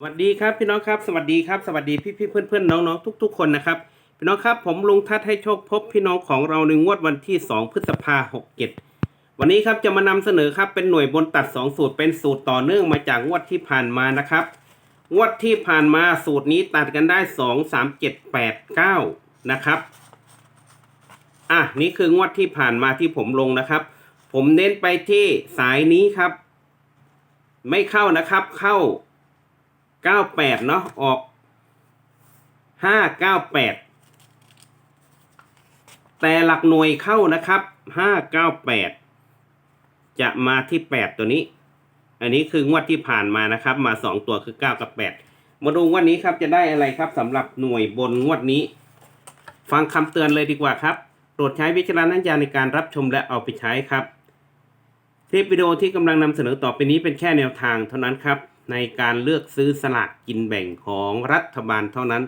สวัสดีครับพี่น้องครับสวัสดีครับสวัสดีพี่พี่เพื่อนเพื่อนๆน้องๆทุกคนนะครับพี่น้องครับผมลุงทัศให้โชคพบพี่น้องของเราในงวดวันที่ 2 พฤษภาหกเจ็ดวันนี้ครับจะมานำเสนอครับเป็นหน่วยบนตัด 2 สูตรเป็นสูตรต่อเนื่องมาจากงวดที่ผ่านมานะครับงวดที่ผ่านมาสูตรนี้ตัดกันได้ 2 3 7 8 9นะครับอะนี่คืองวดที่ผ่านมาที่ผมลงนะครับ ผมเน้นไปที่สายนี้ครับ ไม่เข้านะครับเข้า เก้าแปดเนาะออกห้าเก้าแปดแต่หลักหน่วยเข้านะครับห้าเก้าแปดจะมาที่แปดตัวนี้ อันนี้คืองวดที่ผ่านมานะครับ มาสองตัวคือเก้ากับแปดมาดูงวันนี้ครับจะได้อะไรครับสำหรับหน่วยบนงวดนี้ ฟังคำเตือนเลยดีกว่าครับโปรดใช้วิจารณญาณในการรับชมและเอาไปใช้ครับคลิปวิดีโอที่กำลังนำเสนอต่อไปนี้เป็นแค่แนวทางเท่านั้นครับ ในการเลือกซื้อสลากกินแบ่งของรัฐบาลเท่านั้น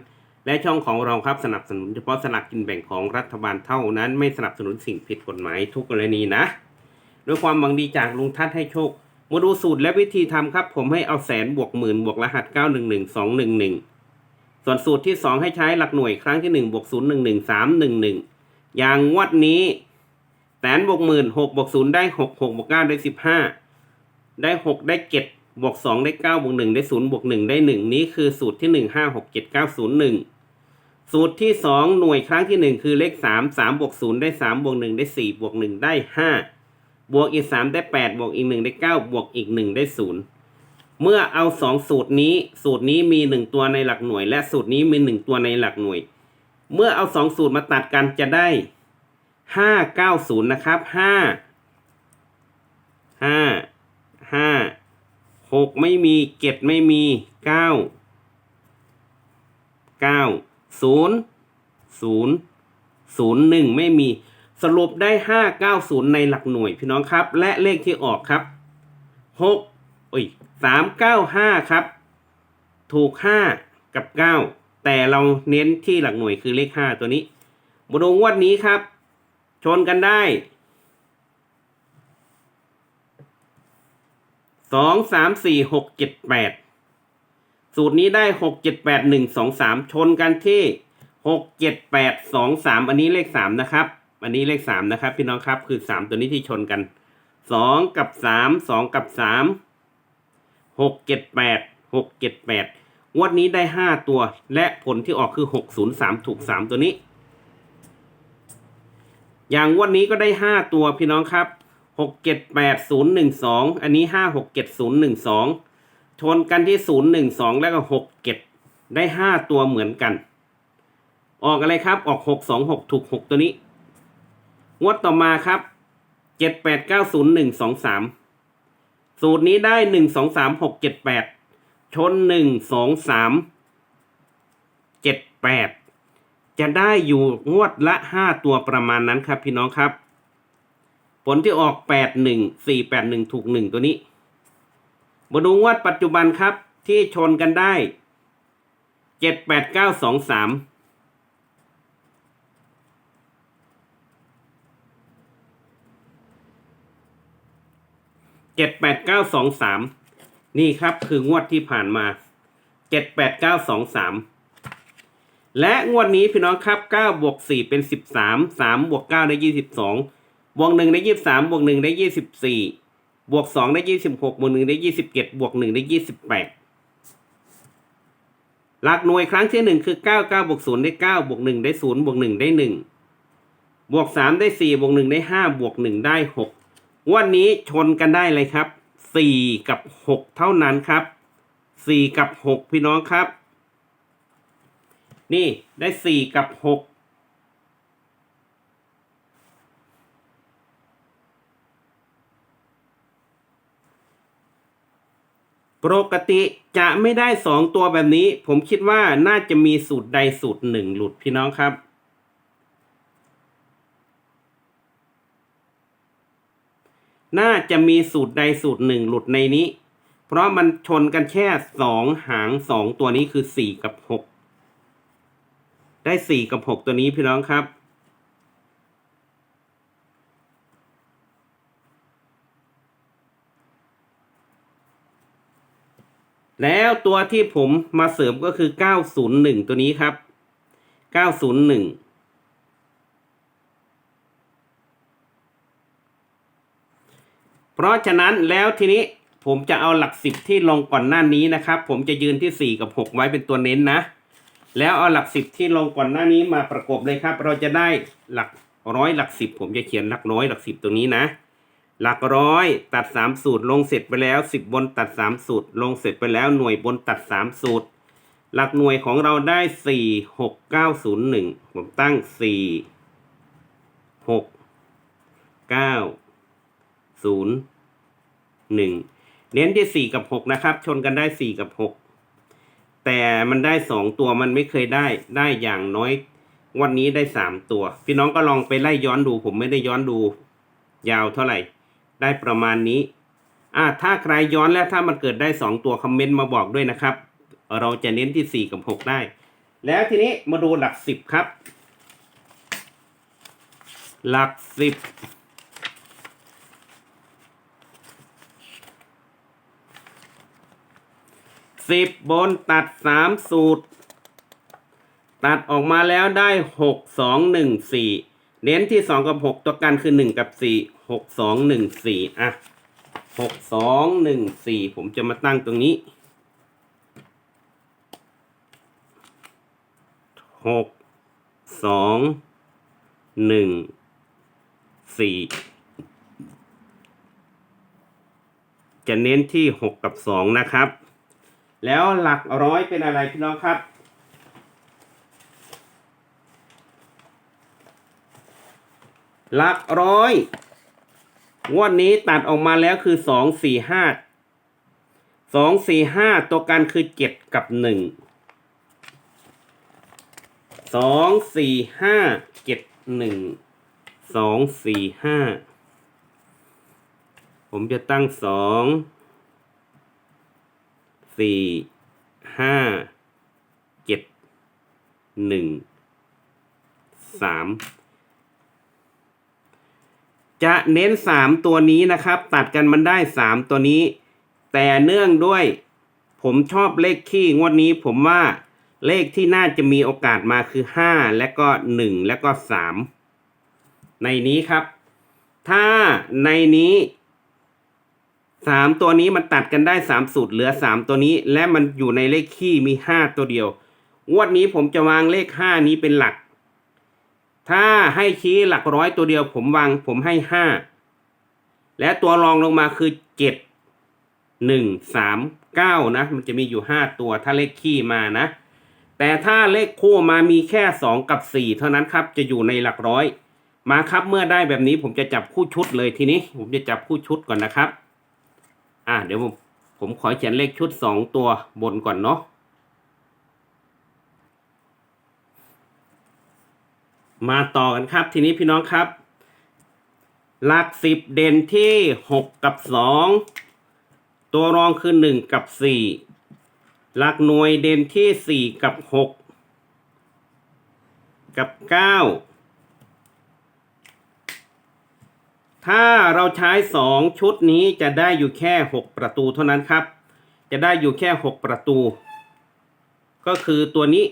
และช่องของเราครับสนับสนุนเฉพาะสลากกินแบ่งของรัฐบาลเท่านั้น ไม่สนับสนุนสิ่งผิดกฎหมายทุกกรณีนะด้วยความหวังดีจากลุงทัศน์ให้โชค มาดูสูตรและวิธีทำครับ ผมให้เอาแสนบวกหมื่นบวกรหัส 911211 ส่วนสูตรที่ 2 ให้ใช้หลักหน่วยครั้งที่1บวก0 1 1 3 1 1 อย่างงวดนี้แสนบวกหมื่นหกบวกศูนย์ได้หกหกบวกเก้าได้สิบห้าได้หกได้เจ็ด บวกสองได้เก้าบวกหนึ่งได้ศูนย์บวกหนึ่งได้หนึ่งนี้คือสูตรที่หนึ่งห้าหกเจ็ดเก้าศูนย์หนึ่งสูตรที่สองหน่วยครั้งที่หนึ่งคือเลขสามสามบวกศูนย์ได้สามบวกหนึ่งได้สี่บวกหนึ่งได้ห้าบวกอีกสามได้แปดบวกอีกหนึ่งได้เก้าบวกอีกหนึ่งได้ศูนย์เมื่อเอาสองสูตรนี้ สูตรนี้มีหนึ่งตัวในหลักหน่วย และสูตรนี้มีหนึ่งตัวในหลักหน่วย เมื่อเอาสองสูตรมาตัดกันจะได้ห้าเก้าศูนย์นะครับห้าห้า หกไม่มีเจ็ดไม่มีเก้าเก้าศูนย์ศูนย์ศูนย์หนึ่งไม่มีสรุปได้ห้าเก้าศูนย์ในหลักหน่วยพี่น้องครับ และเลขที่ออกครับหกโอ้ยสามเก้าห้าครับ ถูกห้ากับเก้าแต่เราเน้นที่หลักหน่วยคือเลขห้าตัวนี้มาดูงวดนี้ครับ ชนกันได้ สองสามสี่หกเจ็ดแปดสูตรนี้ได้หกเจ็ดแปดหนึ่งสองสามชนกันที่หกเจ็ดแปดสองสามอันนี้เลขสามนะครับ อันนี้เลขสามนะครับ พี่น้องครับคือสามตัวนี้ที่ชนกันสองกับสามสองกับสามหกเจ็ดแปดหกเจ็ดแปดงวดนี้ได้ห้าตัว และผลที่ออกคือหกศูนย์สามถูกสามตัวนี้ อย่างงวันนี้ก็ได้ห้าตัวพี่น้องครับ หกเจ็ดแปดศูนย์หนึ่งสองอันนี้ห้าหกเจ็ดศูนย์หนึ่งสองชนกันที่ศูนย์หนึ่งสองแล้วก็หกเจ็ดได้ห้าตัวเหมือนกัน ออกอะไรครับออกหกสองหกถูกหกตัวนี้งวดต่อมาครับเจ็ดแปดเก้าศูนย์หนึ่งสองสามสูตรนี้ได้หนึ่งสองสามหกเจ็ดแปดชนหนึ่งสองสามเจ็ดแปดจะได้อยู่งวดละห้าตัวประมาณนั้นครับพี่น้องครับ ลที่ออกแปดหนึ่งสี่แปดหนึ่งถูกหนึ่งตัวนี้ มาดูงวดปัจจุบันครับ ที่ชนกันได้เจ็ดแปดเก้าสองสามเจ็ดแปดเก้าสองสามนี่ครับคืองวดที่ผ่านมาเจ็ดแปดเก้าสองสามและงวดนี้พี่น้องครับ9บวก4เป็น13 3บวก9ได้22บสอง บวกหนึ่งได้ยี่สามบวกหนึ่งได้ยี่สิบสี่บวกสองได้ยี่สิบหกบวกหนึ่งได้ยี่สิบเจ็ดบวกหนึ่งได้ยี่สิบแปดหลักหน่วยครั้งที่หนึ่งคือเก้าเก้าบวกศูนย์ได้เก้าบวกหนึ่งได้ศูนย์บวกหนึ่งได้หนึ่งบวกสามได้สี่บวกหนึ่งได้ห้าบวกหนึ่งได้หกวันนี้ชนกันได้เลยครับสี่กับหกเท่านั้นครับสี่กับหกพี่น้องครับ นี่ได้สี่กับหก ปกติจะไม่ได้สองตัวแบบนี้ ผมคิดว่าน่าจะมีสูตรใดสูตรหนึ่งหลุดพี่น้องครับ น่าจะมีสูตรใดสูตรหนึ่งหลุดในนี้ เพราะมันชนกันแค่สองหางสองตัวนี้คือสี่กับหกได้สี่กับหกตัวนี้พี่น้องครับ แล้วตัวที่ผมมาเสริมก็คือ 901 ตัวนี้ครับ 901 เพราะฉะนั้นแล้วทีนี้ผมจะเอาหลักสิบที่ลงก่อนหน้านี้นะครับ ผมจะยืนที่ 4 กับ 6 ไว้เป็นตัวเน้นนะ แล้วเอาหลักสิบที่ลงก่อนหน้านี้มาประกบเลยครับ เราจะได้หลักร้อยหลักสิบผมจะเขียนหลักร้อยหลักสิบตัวนี้นะ หลักร้อยตัดสามสูตรลงเสร็จไปแล้วสิบบนตัดสามสูตร ลงเสร็จไปแล้วหน่วยบนตัดสามสูตร หลักหน่วยของเราได้สี่หกเก้าศูนย์หนึ่งผมตั้งสี่หกเก้าศูนย์หนึ่งเน้นที่สี่กับหกนะครับ ชนกันได้สี่กับหกแต่มันได้สองตัวมันไม่เคยได้ได้อย่างน้อย วันนี้ได้สามตัว พี่น้องก็ลองไปไล่ย้อนดูผมไม่ได้ย้อนดู ยาวเท่าไหร่ ได้ประมาณนี้อ่าถ้าใครย้อนแล้วถ้ามันเกิดได้สองตัวคอมเมนต์มาบอกด้วยนะครับ เราจะเน้นที่สี่กับหกได้ แล้วทีนี้มาดูหลักสิบครับ หลักสิบสิบบนตัดสามสูตร ตัดออกมาแล้วได้หกสองหนึ่งสี่ เน้นที่สองกับหกตัวกันคือหนึ่งกับสี่หกสองหนึ่งสี่อะหกสองหนึ่งสี่ผมจะมาตั้งตรงนี้หกสองหนึ่งสี่จะเน้นที่หกกับสองนะครับ แล้วหลักร้อยเป็นอะไรพี่น้องครับ หลักร้อย งวดนี้ตัดออกมาแล้วคือสองสี่ห้าสองสี่ห้าตัวกันคือเจ็ดกับหนึ่งสองสี่ห้าเจ็ดหนึ่งสองสี่ห้าผมจะตั้งสองสี่ห้าเจ็ดหนึ่งสาม จะเน้นสามตัวนี้นะครับ ตัดกันมันได้สามตัวนี้ แต่เนื่องด้วย ผมชอบเลขขี้งวดนี้ผมว่าเลขที่น่าจะมีโอกาสมาคือห้าและก็หนึ่งและก็สามในนี้ครับ ถ้าในนี้สามตัวนี้มันตัดกันได้สามสูตรเหลือสามตัวนี้ และมันอยู่ในเลขขี้มีห้าตัวเดียวงวดนี้ผมจะวางเลขห้านี้เป็นหลัก ถ้าให้ชี้หลักร้อยตัวเดียวผมวางผมให้ห้าและตัวรองลงมาคือเจ็ดหนึ่งสามเก้านะ มันจะมีอยู่ห้าตัวถ้าเลขขี้มานะ แต่ถ้าเลขคู่มามีแค่สองกับสี่เท่านั้นครับจะอยู่ในหลักร้อย มาครับเมื่อได้แบบนี้ผมจะจับคู่ชุดเลยทีนี้ ผมจะจับคู่ชุดก่อนนะครับ อ่าเดี๋ยวผมผมขอเขียนเลขชุดสองตัวบนก่อนเนาะ มาต่อกันครับ ทีนี้พี่น้องครับ หลักสิบเด่นที่หกกับสองตัวรองคือหนึ่งกับสี่หลักหน่วยเด่นที่สี่กับหกกับเก้าถ้าเราใช้สองชุดนี้จะได้อยู่แค่หกประตูเท่านั้นครับ จะได้อยู่แค่หกประตู ก็คือตัวนี้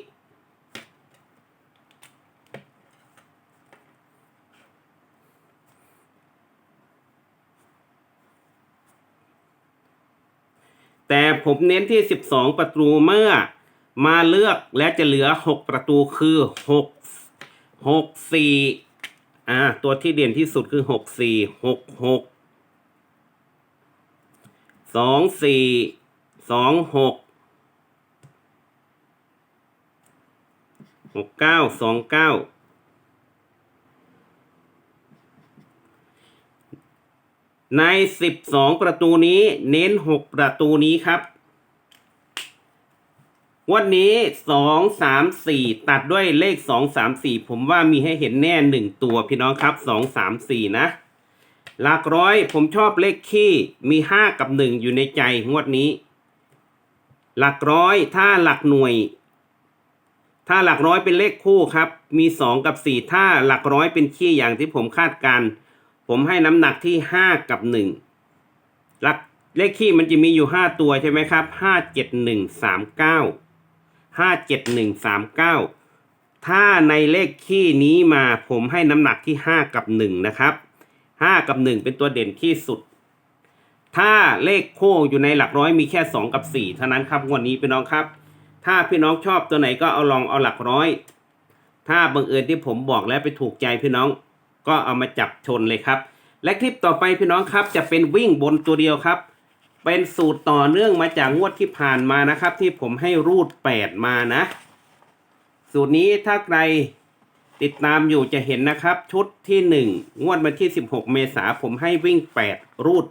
แต่ผมเน้นที่ 12 ประตูเมื่อมาเลือกและจะเหลือ 6 ประตูคือ 6 6 4อ่าตัวที่เด่นที่สุดคือ 6 4 6 6 2 4 2 6 6 9 2 9 ใน 12 ประตูนี้เน้น 6 ประตูนี้ครับ วันนี้ 2 3 4 ตัดด้วยเลข 2 3 4 ผมว่ามีให้เห็นแน่ 1 ตัวพี่น้องครับ 2 3 4 นะ หลักร้อยผมชอบเลขขี้มี 5 กับ 1 อยู่ในใจงวดนี้ หลักร้อยถ้าหลักหน่วย ถ้าหลักร้อยเป็นเลขคู่ครับ มี 2 กับ 4 ถ้าหลักร้อยเป็นขี้อย่างที่ผมคาดการณ์ ผมให้น้ำหนักที่ห้ากับหนึ่งหลักเลขคี่มันจะมีอยู่ห้าตัวใช่ไหมครับห้าเจ็ดหนึ่งสามเก้าห้าเจ็ดหนึ่งสามเก้าถ้าในเลขคี่นี้มาผมให้น้ำหนักที่ห้ากับหนึ่งนะครับห้ากับหนึ่งเป็นตัวเด่นที่สุด ถ้าเลขคู่อยู่ในหลักร้อยมีแค่สองกับสี่เท่านั้นครับงวดนี้พี่น้องครับ ถ้าพี่น้องชอบตัวไหนก็เอาลองเอาหลักร้อย ถ้าบังเอิญที่ผมบอกแล้วไปถูกใจพี่น้อง ก็เอามาจับชนเลยครับ และคลิปต่อไปพี่น้องครับจะเป็นวิ่งบนตัวเดียวครับ เป็นสูตรต่อเนื่องมาจากงวดที่ผ่านมานะครับ ที่ผมให้รูดแปดมานะ สูตรนี้ถ้าใครติดตามอยู่จะเห็นนะครับ ชุดที่หนึ่งงวดวันที่ 16 เมษาผมให้วิ่ง 8 รูด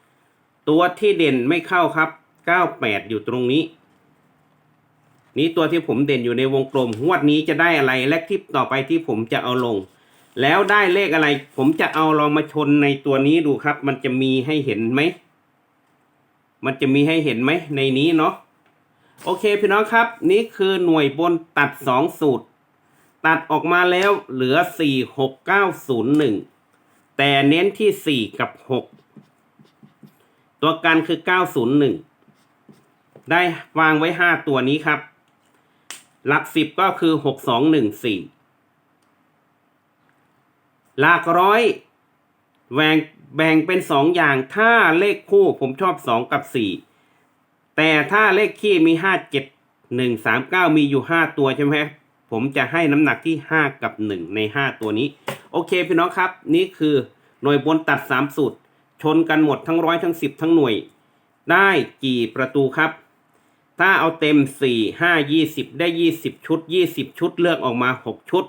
8 ตัวที่เด่นไม่เข้าครับ 98 อยู่ตรงนี้ นี่ตัวที่ผมเด่นอยู่ในวงกลมงวดนี้จะได้อะไรและคลิปต่อไปที่ผมจะเอาลง แล้วได้เลขอะไร ผมจะเอาลองมาชนในตัวนี้ดูครับ มันจะมีให้เห็นไหม มันจะมีให้เห็นไหมในนี้เนาะ โอเคพี่น้องครับ นี่คือหน่วยบนตัดสองสูตร ตัดออกมาแล้วเหลือสี่หกเก้าศูนย์หนึ่งแต่เน้นที่สี่กับหกตัวกันคือเก้าศูนย์หนึ่งได้วางไว้ห้าตัวนี้ครับ หลักสิบก็คือหกสอง หลักร้อยแบ่งแบ่งเป็นสองอย่าง ถ้าเลขคู่ผมชอบสองกับสี่แต่ถ้าเลขคี่มีห้าเจ็ดหนึ่งสามเก้ามีอยู่ห้าตัวใช่ไหมผมจะให้น้ำหนักที่ห้ากับหนึ่งในห้าตัวนี้ โอเคพี่น้องครับ นี่คือหน่วยบนตัดสามสูตร ชนกันหมดทั้งร้อยทั้งสิบทั้งหน่วย ได้กี่ประตูครับ ถ้าเอาเต็มสี่ห้ายี่สิบได้ยี่สิบชุดยี่สิบชุดเลือกออกมาหกชุด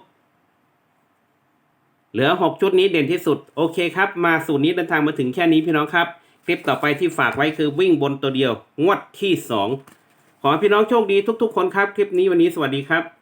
เหลือ 6 ชุดนี้เด่นที่สุด โอเคครับ มาสูตรนี้เดินทางมาถึงแค่นี้พี่น้องครับ คลิปต่อไปที่ฝากไว้คือวิ่งบนตัวเดียว งวดที่ 2 ขอพี่น้องโชคดีทุก ๆ คนครับ คลิปนี้วันนี้สวัสดีครับ